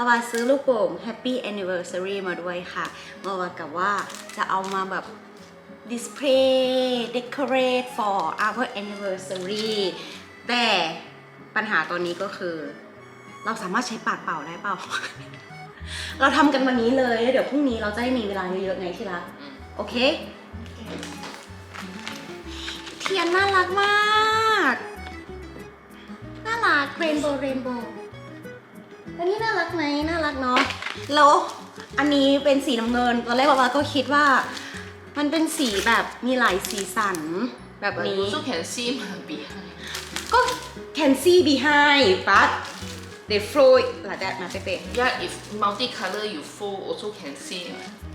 วาวาซื้อลูกโป่ง Happy Anniversary มาด้วยค่ะวาวากับว่าจะเอามาแบบ display decorate for our anniversary แต่ปัญหาตอนนี้ก็คือ เราสามารถใช้ปากเป่าได้เปล่า เราทำกันวันนี้เลยแล้วเดี๋ยวพรุ่งนี้เราจะได้มีเวลาเยอะๆไงที่รักโอเค เทียนน่ารักมาก น่ารักเรนโบว์เรนโบว์ อันนี้น่ารักไหมน่ารักเนาะแล้วอันนี้เป็นสีน้ำเงินตอนแรกบาบาก็คิดว่า มันเป็นสีแบบมีหลายสีสันแบบ But นี้ you also can see my behind. ก็ can see behind but they flow like that นะเป๊ะ Yeah, if multicolor you fold also can see.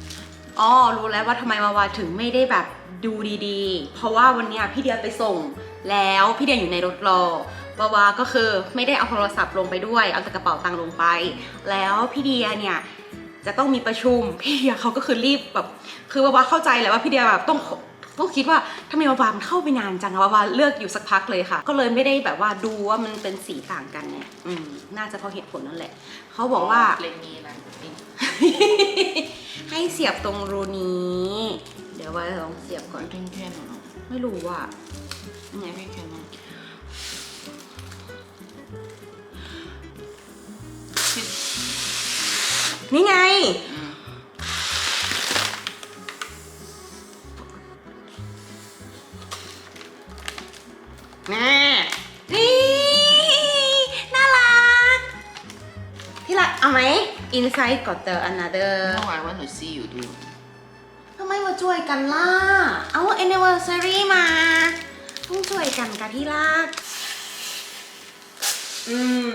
ๆอ๋อรู้แล้วว่าทำไมวาวาถึงไม่ได้แบบดูดีๆ เพราะว่าวันเนี้ยพี่เดียไปส่งแล้วพี่เดียอยู่ในรถรอ วาวาก็คือไม่ได้เอาโทรศัพท์ลงไปด้วย เอาแต่กระเป๋าตังค์ลงไป แล้วพี่เดียเนี่ยจะต้องมีประชุมพี่เดียเขาก็คือรีบแบบคือวาวาเข้าใจแหละว่าพี่เดียแบบต้องต้องคิดว่าทำไมวาวามันเข้าไปนานจังอะวาวาเลือกอยู่สักพักเลยค่ะ ก็เลยไม่ได้แบบว่าดูว่ามันเป็นสีต่างกันเนี่ยอืมน่าจะเพราะเหตุผลนั่นแหละเขาบอกว่า Play me like this. ให้เสียบตรงรูนี้ เดี๋ยวว่าลองเสียบก่อน I think can or not? ไม่รู้ว่า Maybe cannot. นี่ ไง แน่นี่ น่ารัก ที่รักเอาไหม inside got the another No, I want to see you do. ทำไมมาช่วยกันล่ะ เอา anniversary มาต้องช่วยกันกับที่รัก อืม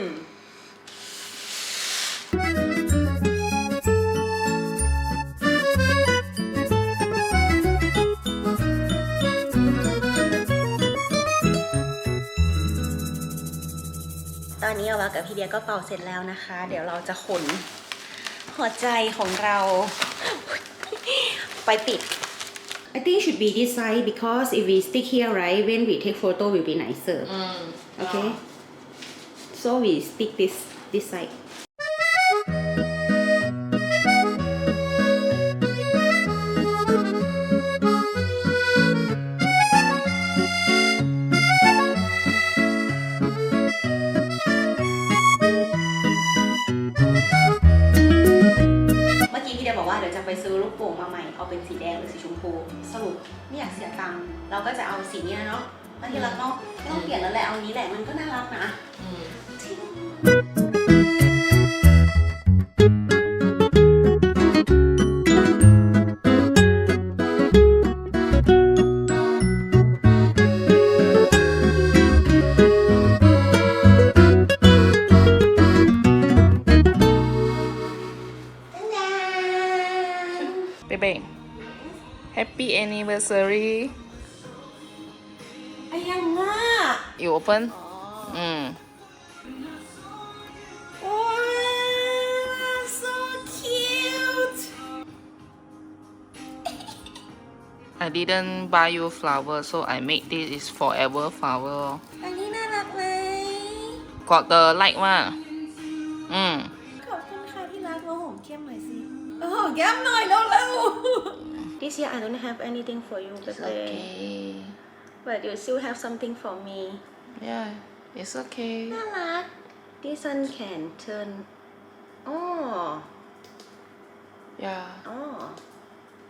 อนนี้เอาวากับพี่เดียก็เป่าเสร็จแล้วนะคะ เดี๋ยวเราจะขนหัวใจของเรา ไปปิด I think it should be this side because if we stick here right when we take photo will be nicer Mm. okay so we stick this this side ไปซื้อลูกโป่งมาใหม่เอาเป็นสีแดงหรือสีชมพู สรุปไม่อยากเสียตังค์เราก็จะเอาสีเนี้ยเนาะบางทีเรากเนาะไม่ต้องเปลี่ยนแล้วแหละเอานี้แหละมันก็น่ารักนะ anniversary ไอ้ยังง่ะ you open อืม ว้าว so cute I didn't buy you flower so I make this is forever flower อันนี้น่ารักไหม got the light ว่าอืม ขอบคุณค่ะที่รักมาหอมแก้มหน่อยสิเออหอมแก้มหน่อยเร็วๆ This year I don't have anything for you it's baby okay but you still have something for me yeah it's okay น่ารัก This one can turn อ๋อ yeah อ๋อ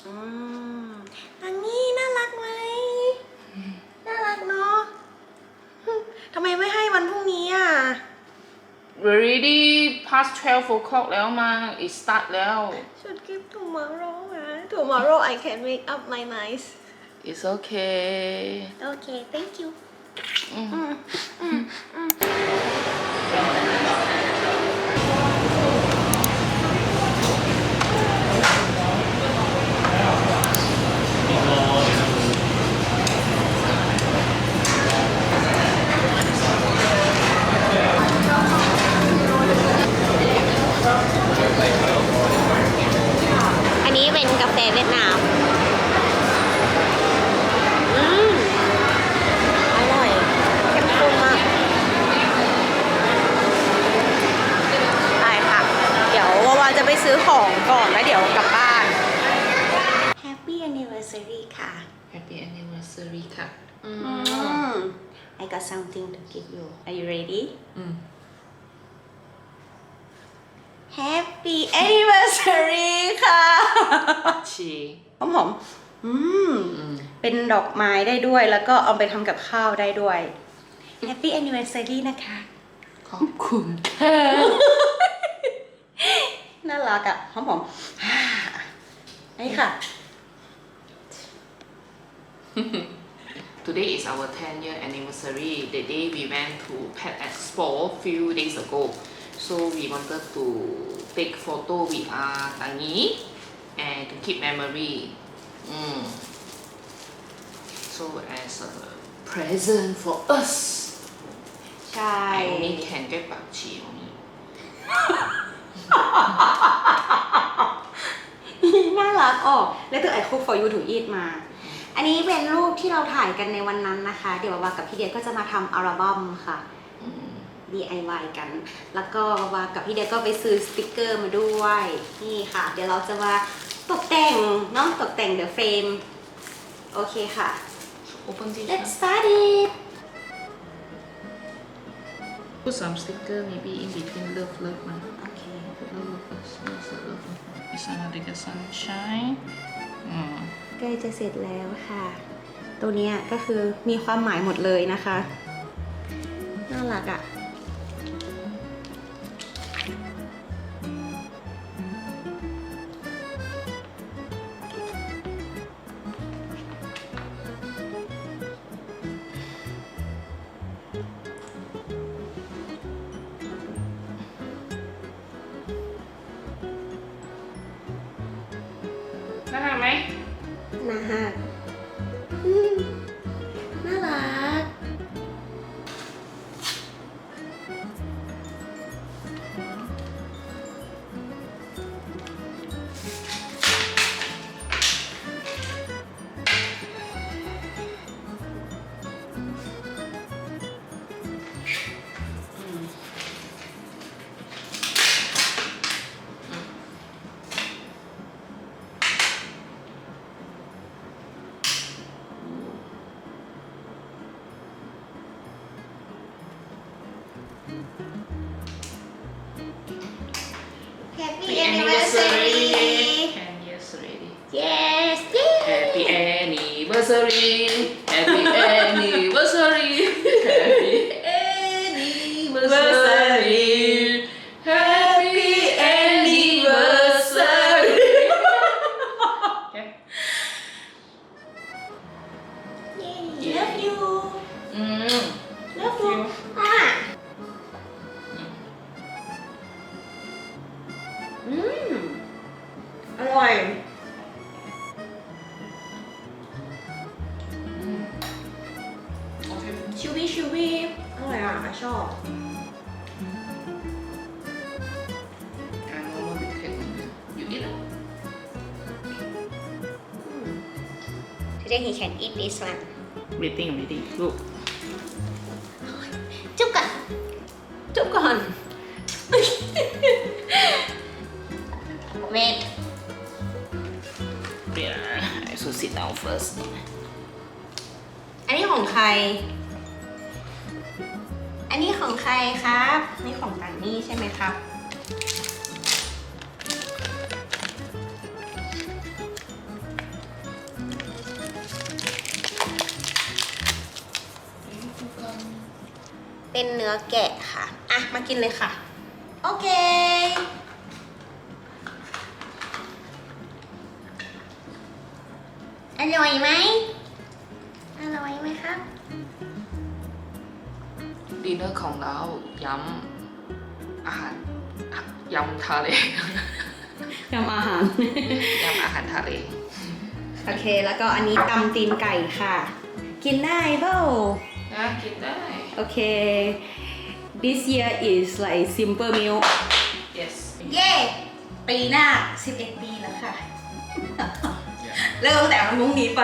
อืมอันนี้น่ารักไหม น่ารักเนาะทำไมไม่ให้วันพรุ่งนี้อะ already past 12 o'clock แล้วมา it start แล้ว Should give tomorrow นะ Tomorrow I can make up my mind. It's okay. Okay, thank you. Mm. Mm, mm, mm. เราจะไปซื้อของก่อนแล้วเดี๋ยวกลับบ้าน Happy Anniversary ค่ะ Happy anniversary ค่ะ อืม I got something to give you Are you ready อืม Happy Anniversary ค่ะชีหอมหอมๆอืมอืม เป็นดอกไม้ได้ด้วย แล้วก็เอาไปทำกับข้าวได้ด้วย Happy Anniversary นะคะ ขอบคุณ น่ารักอะหอมหอมๆนี่ค่ะ Today is our 10 year anniversary. The day we went to Pet Expo few days ago. So we wanted to take photo with our Tangi and to keep memory. Mm. So as a present for us, ใช่ I only can get 保持 only. น่ารักออก แล้วตัว I cook for you to eat มา อันนี้เป็นรูปที่เราถ่ายกันในวันนั้นนะคะ เดี๋ยววาวากับพี่เดียก็จะมาทำอัลบั้มค่ะ Mm. DIY กัน แล้วก็วาวากับพี่เดียก็ไปซื้อสติกเกอร์มาด้วย นี่ค่ะ เดี๋ยวเราจะมาตกแต่งเนาะตกแต่ง the frame โอเคค่ะ Open this. let's one. start it Put some sticker maybe in between love love นะ sun like a sunshine. อืมใกล้จะเสร็จแล้วค่ะ ตัวเนี้ยก็คือมีความหมายหมดเลยนะคะ น่ารักอะ่ะ น่า anniversary Happy anniversary. Happy anniversary. Happy anniversary. Okay. Love you. อืม Love you ร่อยอะชอบ I know what we take You eat it Today he can eat this one Waiting already Look จุ๊บก่อน จุ๊บก่อนเวท Yeah I should sit down first อันนี้ของใครอันนี้ ของใครครับ นี่ของตันนี่ใช่ไหมครับ เป็นเนื้อแกะค่ะ อะ มากินเลยค่ะ โอเค อร่อยไหม อร่อยไหมครับ ดินเนอร์ของเรายำอาหารยำทะเลยำอาหารยำอาหารทะเลโอเค แล้วก็อันนี้ตำตีนไก่ค่ะ กินได้เปล่านะกินได้ โอเค this year is like simple meal yes เย้ปีหน้า 11 ปีแล้วค่ะ เริ่มตั้งแต่วันพรุ่งนี้ไป